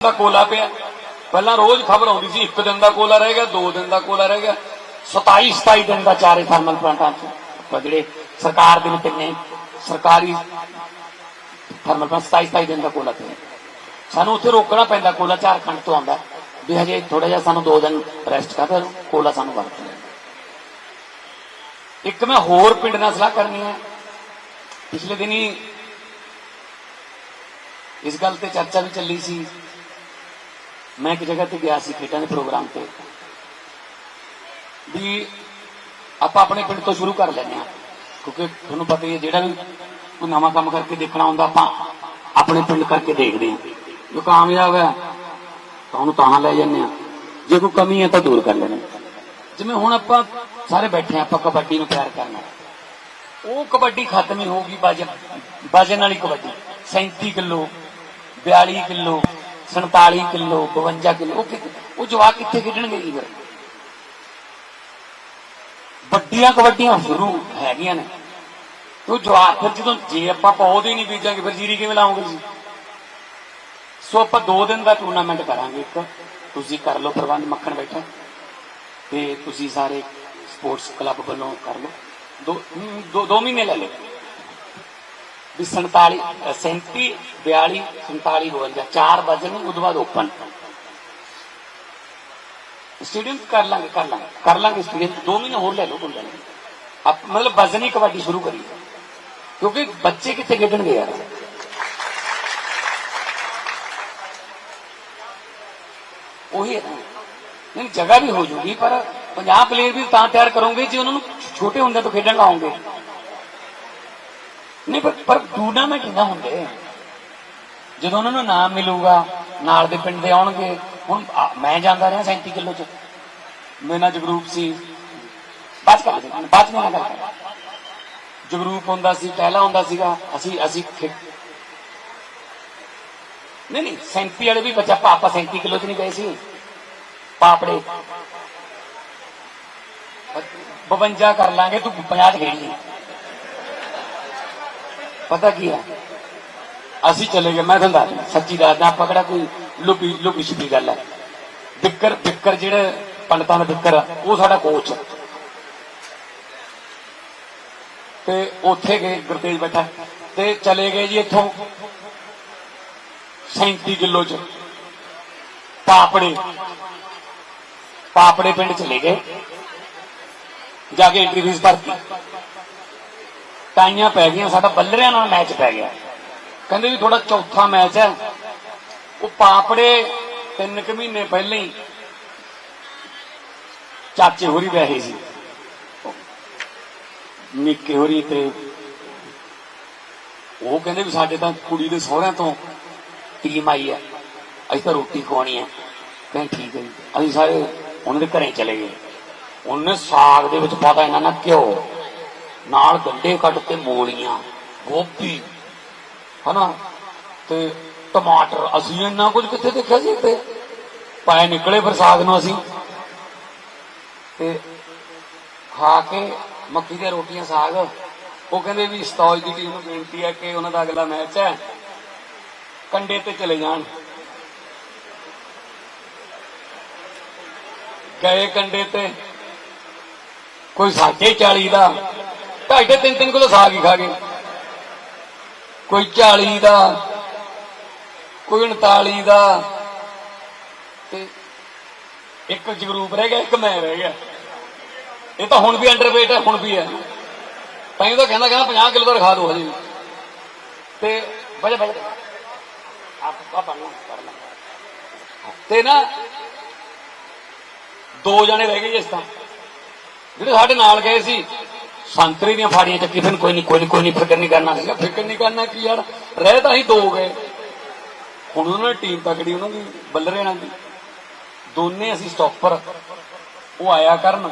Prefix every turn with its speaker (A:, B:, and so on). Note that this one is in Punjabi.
A: ਦਾ ਕੋਲਾ ਪਿਆ। ਪਹਿਲਾਂ ਰੋਜ਼ ਖਬਰ ਆਉਂਦੀ ਸੀ, ਇੱਕ ਦਿਨ ਦਾ ਕੋਲਾ ਰਹਿ ਗਿਆ, ਦੋ ਦਿਨ ਦਾ ਕੋਲਾ ਰਹਿ ਗਿਆ। 27 27 ਦਿਨ ਦਾ ਚਾਰੇ ਥਰਮਲ ਪਲਾਂਟਾਂ 'ਚ। ਜਿਹੜੇ ਸਰਕਾਰ ਦੇ ਵਿੱਚ ਨੇ ਸਰਕਾਰੀ ਥਰਮਲ ਪਲਾਂਟ 27 27 ਦਿਨ ਦਾ ਕੋਲਾ ਪਿਆ। ਸਾਨੂੰ ਉੱਥੇ ਰੋਕਣਾ ਪੈਂਦਾ, ਕੋਲਾ ਝਾਰਖੰਡ ਤੋਂ ਆਉਂਦਾ। ਵੀ ਹਜੇ ਥੋੜਾ ਜਿਹਾ ਸਾਨੂੰ ਦੋ ਦਿਨ ਰੈਸਟ ਕਰ ਕੋਲਾ ਸਾਨੂੰ ਵਰਤ ਲੈਣ ਇੱਕ ਮੈਂ ਹੋਰ ਪਿੰਡ ਨਾਲ ਸਲਾਹ ਕਰਨੀ ਹੈ। ਪਿਛਲੇ ਦਿਨੀ ਇਸ ਗੱਲ ਤੇ ਚਰਚਾ ਵੀ ਚੱਲੀ ਸੀ। ਮੈਂ ਇੱਕ ਜਗ੍ਹਾ ਤੇ ਗਿਆ ਸੀ ਖੇਡਾਂ ਦੇ ਪ੍ਰੋਗਰਾਮ ਤੇ। ਵੀ ਆਪਾਂ ਆਪਣੇ ਪਿੰਡ ਤੋਂ ਸ਼ੁਰੂ ਕਰ ਲੈਂਦੇ ਆ ਕਿਉਂਕਿ ਤੁਹਾਨੂੰ ਪਤਾ ਹੀ ਹੈ, ਜਿਹੜਾ ਵੀ ਕੋਈ ਨਵਾਂ ਕੰਮ ਕਰਕੇ ਦੇਖਣਾ ਹੁੰਦਾ, ਆਪਾਂ ਆਪਣੇ ਪਿੰਡ ਕਰਕੇ ਦੇਖਦੇ ਹਾਂ। ਜੋ ਕਾਮਯਾਬ ਹੈ, ਤਾਂ ਉਹਨੂੰ ਤਾਂ ਲੈ ਜਾਂਦੇ ਆ ਜੇ ਕੋਈ ਕਮੀ ਹੈ, ਤਾਂ ਦੂਰ ਕਰ ਲੈਣੇ ਜਿਵੇਂ ਹੁਣ ਆਪਾਂ ਸਾਰੇ ਬੈਠੇ ਆ ਆਪਾਂ ਕਬੱਡੀ ਨੂੰ ਪਿਆਰ ਕਰਨਾ ਉਹ ਕਬੱਡੀ ਖਤਮ ਹੀ ਹੋਊਗੀ ਵਜਨ ਬਾਜਨ ਵਾਲੀ kabaddi. 37 kilo 42 kilo 47 kilo 52 kilo, ਉਹ ਕਿੱਥੇ- ਉਹ ਜਵਾਕ ਕਿੱਥੇ ਖੇਡਣਗੇ ਜੀ ਫਿਰ? ਵੱਡੀਆਂ ਕਬੱਡੀਆਂ ਸ਼ੁਰੂ ਹੈਗੀਆਂ ਨੇ। ਉਹ ਜਵਾਕ ਫਿਰ ਜਦੋਂ ਜੇ ਆਪਾਂ ਪੌਦੇ ਨਹੀਂ ਬੀਜਾਂਗੇ, ਫਿਰ ਜੀਰੀ ਕਿਵੇਂ ਲਾਉਂਗੇ ਜੀ ਸੋ ਆਪਾਂ 2 ਦਿਨ ਦਾ ਟੂਰਨਾਮੈਂਟ ਕਰਾਂਗੇ ਇੱਕ। ਤੁਸੀਂ ਕਰ ਲਓ ਪ੍ਰਬੰਧ, ਮੱਖਣ ਬੈਠਾ। ਤੇ ਤੁਸੀਂ ਸਾਰੇ ਸਪੋਰਟਸ ਕਲੱਬ ਵੱਲੋਂ ਕਰ ਲਓ। ਦੋ ਦੋ ਦੋ ਮਹੀਨੇ ਲੈ ਲਓ। ਵੀ 47 ਅ, 37 42 47 52 ਚਾਰ ਵਜਨ ਉਸ ਤੋਂ ਬਾਅਦ ਓਪਨ ਸਟੇਡੀਅਮ ਕਰ ਲਾਂਗੇ ਕਰ ਲਾਂਗੇ। ਕਰ ਲਾਂਗੇ ਸਟੇਡੀਅਮ ਦੋ ਮਹੀਨੇ ਹੋਰ ਲੈ ਲਓ ਕੋਈ ਨਹੀਂ। ਆਪ ਮਤਲਬ ਵਜ਼ਨੀ ਕਬੱਡੀ ਸ਼ੁਰੂ ਕਰੀ। ਕਿਉਂਕਿ ਬੱਚੇ ਕਿੱਥੇ ਖੇਡਣਗੇ ਯਾਰ? ਉਹੀ ਹੈ ਨਾ। ਨਹੀਂ ਜਗ੍ਹਾ ਵੀ ਹੋ ਜੂਗੀ ਪਰ 50 ਪਲੇਅਰ ਵੀ ਤਾਂ ਤਿਆਰ ਕਰੋਗੇ ਜੇ ਉਹਨਾਂ ਨੂੰ ਛੋਟੇ ਹੁੰਦੇ ਤੋਂ ਖੇਡਣ ਲਾਓਗੇ। ਨਹੀਂ, ਪਰ ਪਰ ਟੂਰਨਾਮੈਂਟ ਨਾ ਹੁੰਦੇ? ਜਦੋਂ ਉਹਨਾਂ ਨੂੰ ਨਾਮ ਮਿਲੂਗਾ, ਨਾਲ ਦੇ ਪਿੰਡ ਦੇ ਆਉਣਗੇ, ਹੁਣ ਮੈਂ ਜਾਂਦਾ ਰਿਹਾ 37 ਕਿਲੋ ਚ। ਮੇਰੇ ਨਾਲ ਜਗਰੂਪ ਸੀ। ਬਾਤ ਕਰ ਬਾਤ ਨਹੀਂ ਨਾ ਜਗਰੂਪ ਹੁੰਦਾ ਸੀ, ਪਹਿਲਾ ਹੁੰਦਾ ਸੀਗਾ, ਅਸੀਂ ਅਸੀਂ ਨਹੀਂ ਨਹੀਂ 37 ਵਾਲੇ ਵੀ ਬੱਚਾ ਪਾਪਾ 37 ਕਿਲੋ ਚ ਨਹੀਂ ਗਏ ਸੀ। ਪਾਪੜੇ। 52 ਕਰ ਲਾਂਗੇ, ਤੂੰ 50 ਚ ਖੇਡ ਲਈ। ਪਤਾ ਕੀ ਹੈ ਅਸੀਂ ਚਲੇ ਗਏ, ਮੈਂ ਤੁਹਾਨੂੰ ਦੱਸ ਸੱਚੀ ਦੱਸਦਾ ਆਪਾਂ ਕਿਹੜਾ ਕੋਈ ਲੁਕੀ ਲੁਕੀ ਛਿਪੀ ਗੱਲ ਹੈ ਬਿੱਕਰ ਬਿੱਕਰ ਜਿਹੜੇ ਪੰਡਤਾਂ ਦਾ ਬਿੱਕਰ ਉਹ ਸਾਡਾ ਕੋਚ ਤੇ ਉੱਥੇ ਗਏ, ਗੁਰਤੇਜ ਬੈਠਾ। ਤੇ ਚਲੇ ਗਏ ਜੀ ਇੱਥੋਂ 37 ਕਿਲੋ ਚ। ਪਾਪੜੇ। ਪਾਪੜੇ ਪਿੰਡ ਚਲੇ ਗਏ। ਜਾ ਕੇ ਐਂਟਰੀ ਫੀਸ ਭਰਤੀ। ਟਾਈਆਂ ਪੈ ਗਈਆਂ, ਸਾਡਾ ਬੱਲਰਿਆਂ ਨਾਲ ਮੈਚ ਪੈ ਗਿਆ। ਕਹਿੰਦੇ ਵੀ ਥੋੜਾ ਚੌਥਾ ਮੈਚ ਹੈ। ਉਹ ਪਾਪੜੇ ਤਿੰਨ ਕੁ ਮਹੀਨੇ ਪਹਿਲਾਂ ਹੀ ਚਾਚੇ ਹੋਰੀ ਵੈਸੇ ਸੀ। ਨਿੱਕੇ ਹੋਰੀ ਤੇ ਉਹ ਕਹਿੰਦੇ ਵੀ ਸਾਡੇ ਤਾਂ ਕੁੜੀ ਦੇ ਸਹੁਰਿਆਂ ਤੋਂ ਟੀਮ ਆਈ ਹੈ। ਅਸੀਂ ਤਾਂ ਰੋਟੀ ਖਵਾਉਣੀ ਹੈ। ਕਹਿੰਦੇ ਠੀਕ ਹੈ ਜੀ। ਅਸੀਂ ਸਾਰੇ ਉਹਨਾਂ ਦੇ ਘਰੇ ਚਲੇ ਗਏ। ਉਹਨੇ ਸਾਗ ਦੇ ਵਿੱਚ ਪਾਤਾ ਇਹਨਾਂ ਨਾਲ ਘਿਓ। ਨਾਲ ਗੰਡੇ ਕੱਟ ਕੇ ਮੂਲੀਆਂ, ਗੋਭੀ, ਹਨਾ? ਤੇ ਟਮਾਟਰ, ਅਸੀਂ ਇੰਨਾ ਕੁਝ ਕਿੱਥੇ ਦੇਖਿਆ ਸੀ ਤੇ ਪਾਏ ਨਿਕਲੇ ਪ੍ਰਸਾਦ ਨੂੰ ਅਸੀਂ। ਤੇ ਖਾ ਕੇ ਮੱਕੀ ਦੀਆਂ ਰੋਟੀਆਂ, ਸਾਗ। ਉਹ ਕਹਿੰਦੇ ਵੀ ਸਤੌਜ ਦੀ ਟੀਮ ਨੂੰ ਬੇਨਤੀ ਹੈ ਕਿ ਉਹਨਾਂ ਦਾ ਅਗਲਾ ਮੈਚ ਹੈ। ਕੰਡੇ ਤੇ ਚਲੇ ਜਾਣ। ਗਏ ਕੰਡੇ ਤੇ। ਕੋਈ ਸਾਢੇ 40 ਦਾ ਢਾਈ ਤੇ ਤਿੰਨ ਤਿੰਨ ਕਿਲੋ ਸਾਗ ਹੀ ਖਾ ਗਏ। ਕੋਈ 40 ਦਾ, ਕੋਈ 39 ਦਾ ਤੇ ਇੱਕ ਜਗਰੂਪ ਰਹਿ ਗਿਆ, ਇੱਕ ਮੈਂ ਰਹਿ ਗਿਆ। ਇਹ ਤਾਂ ਹੁਣ ਵੀ ਅੰਡਰਵੇਟ ਹੈ, ਹੁਣ ਵੀ ਹੈ। ਤਾਂ ਇਹ ਤਾਂ ਕਹਿੰਦਾ ਕਹਿੰਦਾ 50 ਕਿਲੋ ਦਾ ਰਖਾ ਦਿਓ ਹਜੇ ਤੇ ਬਜਾ ਬਜਾ ਆਪ ਆਪ ਨੂੰ ਕਰ ਲਾ ਤੇ ਨਾ, ਦੋ ਜਣੇ ਰਹਿ ਗਏ ਜੀ ਇਸ ਤਾਂ ਜਿਹੜੇ ਸਾਡੇ ਨਾਲ ਗਏ ਸੀ ਸੰਤਰੀ ਦੀਆਂ ਫਾੜੀਆਂ ਚੱਕੀ ਫਿਰ ਕੋਈ ਨਹੀਂ ਕੋਈ ਨਹੀਂ ਕੋਈ ਨਹੀਂ ਫਿਕਰ ਨਹੀਂ ਕਰਨਾ। ਸੀਗਾ ਫਿਕਰ ਨਹੀਂ ਕਰਨਾ ਕੀ ਯਾਰ, ਰਹਿ ਤਾਂ ਹੀ ਦੋ ਗਏ। ਹੁਣ ਉਹਨਾਂ ਨੇ ਟੀਮ ਤਕੜੀ, ਉਹਨਾਂ ਦੀ ਬੱਲਰੇਣਾ ਦੀ ਦੋਨੇ ਅਸੀਂ ਸਟਾਪਰ ਉਹ ਆਇਆ ਕਰਨ।